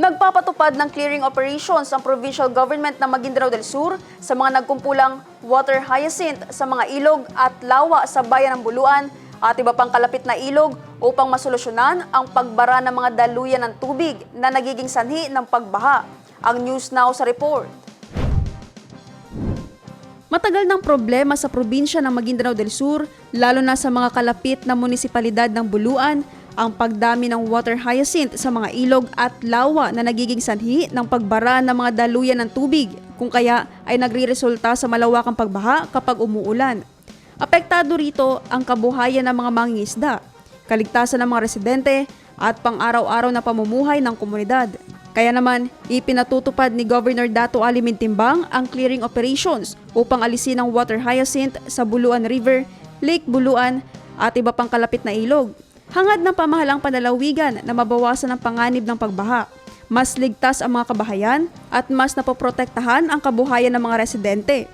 Nagpapatupad ng clearing operations ang provincial government ng Maguindanao del Sur sa mga nagkumpulang water hyacinth sa mga ilog at lawa sa bayan ng Buluan at iba pang kalapit na ilog upang masolusyonan ang pagbara ng mga daluyan ng tubig na nagiging sanhi ng pagbaha. Ang News Now sa report. Matagal ng problema sa probinsya ng Maguindanao del Sur, lalo na sa mga kalapit na munisipalidad ng Buluan, ang pagdami ng water hyacinth sa mga ilog at lawa na nagiging sanhi ng pagbara ng mga daluyan ng tubig, kung kaya ay nagriresulta sa malawakang pagbaha kapag umuulan. Apektado rito ang kabuhayan ng mga mangingisda, kaligtasan ng mga residente at pang-araw-araw na pamumuhay ng komunidad. Kaya naman, ipinatutupad ni Governor Dato Ali Mintimbang ang clearing operations upang alisin ang water hyacinth sa Buluan River, Lake Buluan at iba pang kalapit na ilog. Hangad ng pamahalang panalawigan na mabawasan ang panganib ng pagbaha. Mas ligtas ang mga kabahayan at mas napoprotektahan ang kabuhayan ng mga residente.